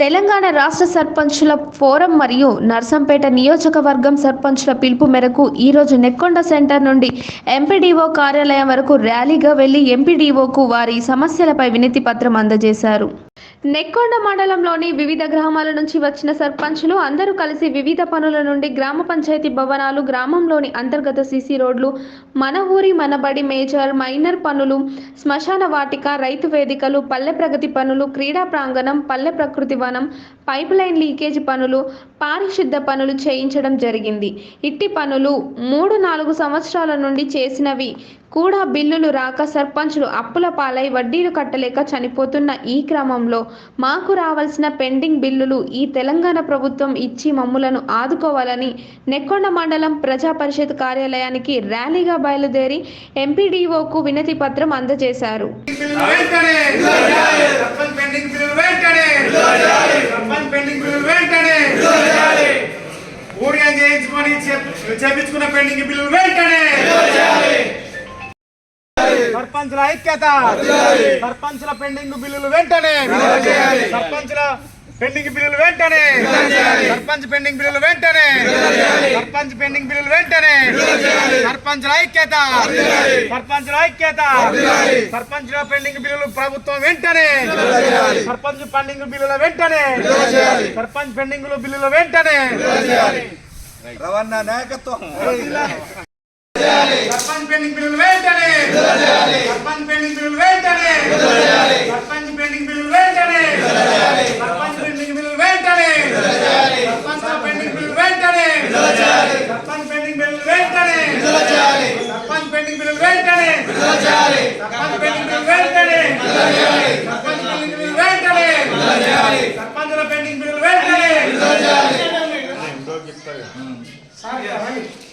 తెలంగాణ రాష్ట్ర సర్పంచుల ఫోరం మరియు నర్సంపేట నియోజకవర్గం సర్పంచుల పిలుపు మేరకు ఈరోజు నెక్కొండ సెంటర్ నుండి ఎంపీడీఓ కార్యాలయం వరకు ర్యాలీగా వెళ్ళి ఎంపీడీఓకు వారి సమస్యలపై వినతి పత్రం అందజేశారు. నెక్కొండ మండలంలోని వివిధ గ్రామాల నుంచి వచ్చిన సర్పంచులు అందరూ కలిసి వివిధ పనుల నుండి గ్రామ పంచాయతీ భవనాలు గ్రామంలోని అంతర్గత సీసీ రోడ్లు మన ఊరి మనబడి మేజర్ మైనర్ పనులు శ్మశాన వాటిక రైతు వేదికలు పల్లె ప్రగతి పనులు క్రీడా ప్రాంగణం పల్లె ప్రకృతి వనం పైప్ లైన్ లీకేజ్ పనులు పారిశుద్ధ పనులు చేయించడం జరిగింది. ఇట్టి పనులు మూడు నాలుగు సంవత్సరాల నుండి చేసినవి. కూడా బిల్లులు రాక సర్పంచులు అప్పుల పాలై వడ్డీలు కట్టలేక చనిపోతున్న ఈ క్రమంలో మాకు రావాల్సిన పెండింగ్ బిల్లులు ఈ తెలంగాణ ప్రభుత్వం ఇచ్చి మమ్ములను ఆదుకోవాలని నెక్కొండ మండలం ప్రజా పరిషత్ కార్యాలయానికి ర్యాలీగా బయలుదేరి ఎంపీడీఓకు వినతి పత్రం అందజేశారు. పెండింగ్ చేయించుకొని పెండింగ్ బిల్లులు వెంటనే! సర్పంచుల ఐక్యత. సర్పంచుల పెండింగ్ బిల్లులు వెంటనే. సర్పంచుల పెండింగ్ బిల్లులు వెంటనే. సర్పంచ్ పెండింగ్ బిల్లులు వెంటనే. సర్పంచ్ పెండింగ్ బిల్లులు వెంటనే. సర్పంచుల ఐక్యత. సర్పంచుల ఐక్యత. సర్పంచుల పెండింగ్ బిల్లులు ప్రభుత్వం వెంటనే. సర్పంచ్ పెండింగ్ బిల్లుల వెంటనే. సర్పంచ్ పెండింగ్ బిల్లుల వెంటనే. రవణ నాయకత్వం. సర్పంచ్ పెండింగ్ బిల్లులు వెంటనే. సర్పంచ్ పెండింగ్ బిల్లులు వెంటనే సర్పంచ్ పెండింగ్ బిల్లులు వెంటనే సర్పంచ్ పెండింగ్ బిల్లులు వెంటనే సర్పంచ్ పెండింగ్ బిల్లులు వెంటనే సర్పంచ్ పెండింగ్ బిల్లులు వెంటనే సర్పంచ్ పెండింగ్ బిల్లులు వెంటనే సర్పంచ్ పెండింగ్ బిల్లులు వెంటనే సర్పంచ్ పెండింగ్ బిల్లులు వెంటనే సర్పంచుల పెండింగ్ బిల్లులు వెంటనే సార్